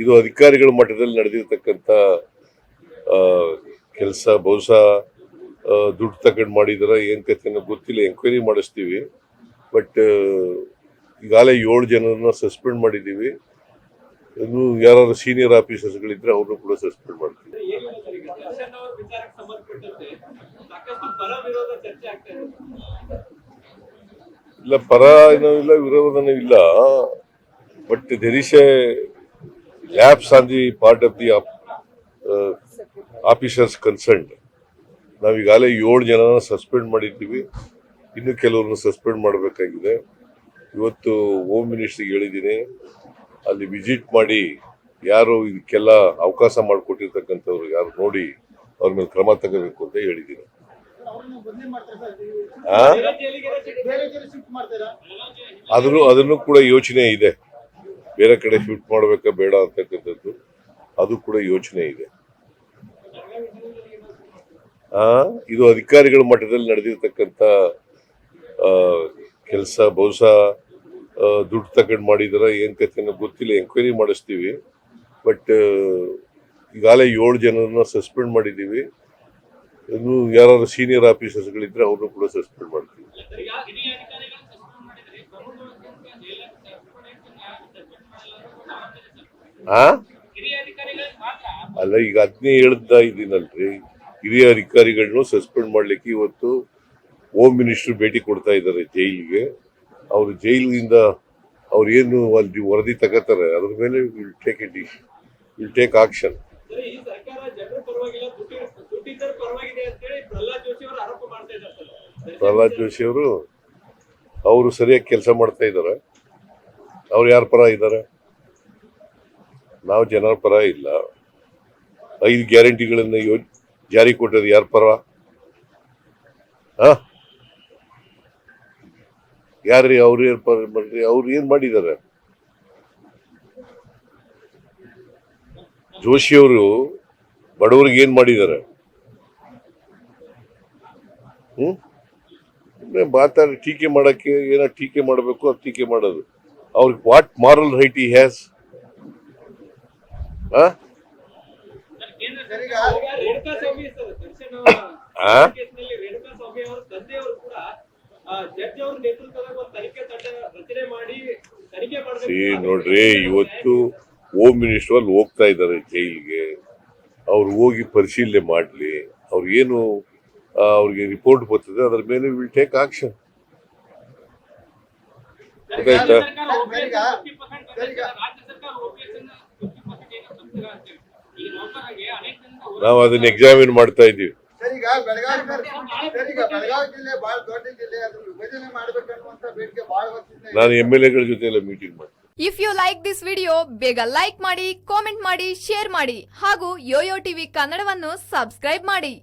ಇದು ಅಧಿಕಾರಿಗಳ ಮಟ್ಟದಲ್ಲಿ ನಡೆದಿರ್ತಕ್ಕಂಥ ಕೆಲಸ, ಬಹುಶಃ ದುಡ್ಡು ತಗೊಂಡು ಮಾಡಿದಾರ, ಏನು ಕತೆ ಗೊತ್ತಿಲ್ಲ ಎಂಕ್ವೈರಿ ಮಾಡಿಸ್ತೀವಿ. ಬಟ್ ಈಗಾಗಲೇ ಏಳು ಜನರನ್ನ ಸಸ್ಪೆಂಡ್ ಮಾಡಿದ್ದೀವಿ. ಇನ್ನು ಯಾರು ಸೀನಿಯರ್ ಆಫೀಸರ್ಸ್ಗಳಿದ್ರೆ ಅವ್ರನ್ನೂ ಕೂಡ ಸಸ್ಪೆಂಡ್ ಮಾಡ್ತೀವಿ. ಇಲ್ಲ, ಪರ ಏನೂ ಇಲ್ಲ, ವಿರೋಧನೂ ಇಲ್ಲ. But there lapse on the part of the officers concerned ನಾವು ಈಗಾಗಲೇ ಏಳು ಜನನ ಸಸ್ಪೆಂಡ್ ಮಾಡಿದ್ದೀವಿ. ಇನ್ನು ಕೆಲವ್ರನ್ನ ಸಸ್ಪೆಂಡ್ ಮಾಡಬೇಕಾಗಿದೆ. ಇವತ್ತು ಹೋಮ್ ಮಿನಿಸ್ಟ್ರಿಗೆ ಹೇಳಿದ್ದೀನಿ ಅಲ್ಲಿ ವಿಸಿಟ್ ಮಾಡಿ ಯಾರು ಇದಕ್ಕೆಲ್ಲ ಅವಕಾಶ ಮಾಡಿಕೊಟ್ಟಿರ್ತಕ್ಕಂಥವ್ರು ಯಾರು ನೋಡಿ ಅವ್ರ ಮೇಲೆ ಕ್ರಮ ತಗೋಬೇಕು ಅಂತ ಹೇಳಿದ್ದೀನಿ. ಅದನ್ನು ಅದನ್ನು ಕೂಡ ಯೋಚನೆ ಇದೆ. ಬೇರೆ ಕಡೆ ಶಿಫ್ಟ್ ಮಾಡಬೇಕಾ ಬೇಡ ಅಂತಕ್ಕಂಥದ್ದು, ಅದು ಕೂಡ ಯೋಚನೆ ಇದೆ. ಇದು ಅಧಿಕಾರಿಗಳ ಮಟ್ಟದಲ್ಲಿ ನಡೆದಿರ್ತಕ್ಕಂಥ ಕೆಲಸ, ಬಹುಶಃ ದುಡ್ಡು ತಗೊಂಡು ಮಾಡಿದಾರ, ಏನ್ ಕತೆ ಗೊತ್ತಿಲ್ಲ ಎಂಕ್ವೈರಿ ಮಾಡಿಸ್ತೀವಿ. ಬಟ್ ಈಗಾಗಲೇ ಏಳು ಜನರನ್ನ ಸಸ್ಪೆಂಡ್ ಮಾಡಿದ್ದೀವಿ. ಇನ್ನು ಯಾರು ಸೀನಿಯರ್ ಆಫೀಸರ್ಸ್ಗಳಿದ್ರೆ ಅವ್ರನ್ನೂ ಕೂಡ ಸಸ್ಪೆಂಡ್ ಮಾಡ್ತೀವಿ ಈಗ ಹಿರಿಯ ಅಧಿಕಾರಿಗಳು ಸಸ್ಪೆಂಡ್ ಮಾಡಿದ್ರೆ ಪ್ರಮುಖವಾಗಿ ಜೈಲಲ್ಲಿ ಸಸ್ಪೆಂಡ್ ಮಾಡಿಲ್ಲ ಆ? ಅಲ್ಲ ಈಗ ಅದನ್ನೇ ಹೇಳ್ತಾ ಇದ್ದೀನಲ್ರಿ ಹಿರಿಯ ಅಧಿಕಾರಿಗಳನ್ನು ಸಸ್ಪೆಂಡ್ ಮಾಡ್ಲಿಕ್ಕೆ ಇವತ್ತು ಹೋಮ್ ಮಿನಿಸ್ಟರ್ ಭೇಟಿ ಕೊಡ್ತಾ ಇದ್ದಾರೆ ಜೈಲಿಗೆ. ಅವರು ಜೈಲಿನಿಂದ ಅವ್ರು ಏನು ಅಲ್ಲಿ ವರದಿ ತಗೋತಾರೆ ಅದ್ರ ಮೇಲೆ will take it will take action Prahlad Joshi ಅವರು ಅವರು ಸರಿಯಾಗಿ ಕೆಲಸ ಮಾಡ್ತಾ ಇದ್ದಾರೆ. ಅವ್ರು ಯಾರ ಪರ ಇದ್ದಾರೆ? ನಾವು ಜನರ ಪರ ಇಲ್ಲ. ಐದು ಗ್ಯಾರಂಟಿಗಳನ್ನ ಯೋ, ಜಾರಿ ಕೊಟ್ಟದ್ದು ಯಾರ ಪರ? ಹಾ? ಯಾರ್ರಿ ಅವ್ರು ಏನ್ ಪರ ಮಾಡ್ರಿ? ಅವ್ರು ಏನ್ ಮಾಡಿದ್ದಾರೆ ಜೋಶಿ ಅವರು ಬಡವರಿಗೆ ಏನ್ ಮಾಡಿದ್ದಾರೆ ಹ್ಮ್? ಮಾತಾಡಿ ಟೀಕೆ ಮಾಡಕ್ಕೆ ಏನೋ ಟೀಕೆ ಮಾಡಬೇಕು, ಅದು ಟೀಕೆ ಮಾಡೋದು. ಅವ್ರಿಗೆ what moral right he has ನೋಡ್ರಿ ಇವತ್ತು ಹೋಮ್ ಮಿನಿಸ್ಟರ್ ಅಲ್ಲಿ ಹೋಗ್ತಾ ಇದ್ದಾರೆ ಜೈಲಿಗೆ ಅವ್ರು ಹೋಗಿ ಪರಿಶೀಲನೆ ಮಾಡ್ಲಿ ಅವ್ರಿಗೇನು ಅವ್ರಿಗೆ ರಿಪೋರ್ಟ್ ಬರ್ತದೆ ಅದ್ರ ಮೇಲೆ ವಿಲ್ ಟೇಕ್ ಆಕ್ಷನ್ ಗೊತ್ತಾಯ್ತಾ ನಾವು ಅದನ್ನ ಎಕ್ಸಾಮಿನ್ ಮಾಡ್ತಾ ಇದ್ದೀವಿ. ಸರ್ ಈಗ ಬೆಳಗಾವಿ ಸರ್ ಸರ್ ಈಗ ಬೆಳಗಾವಿ ಜಿಲ್ಲೆ ಬಹಳ ದೊಡ್ಡ ಜಿಲ್ಲೆ ಅದ್ರ ವಿಭಜನೆ ಮಾಡ್ಬೇಕನ್ನುವಂತ ಬೇಡಿಕೆ ಬಹಳ ವರ್ಷದಿಂದ ಇದೆ. ನಾನು ಎಂ ಎಲ್ ಎಗಳ ಜೊತೆ ಎಲ್ಲ ಮೀಟಿಂಗ್ ಮಾಡ್ತೀನಿ. If you like this video ಬೇಗ ಲೈಕ್ ಮಾಡಿ ಕಾಮೆಂಟ್ ಮಾಡಿ ಶೇರ್ ಮಾಡಿ ಹಾಗೂ ಯೋಯೋ ಟಿವಿ ಕನ್ನಡವನ್ನು ಸಬ್ಸ್ಕ್ರೈಬ್ ಮಾಡಿ.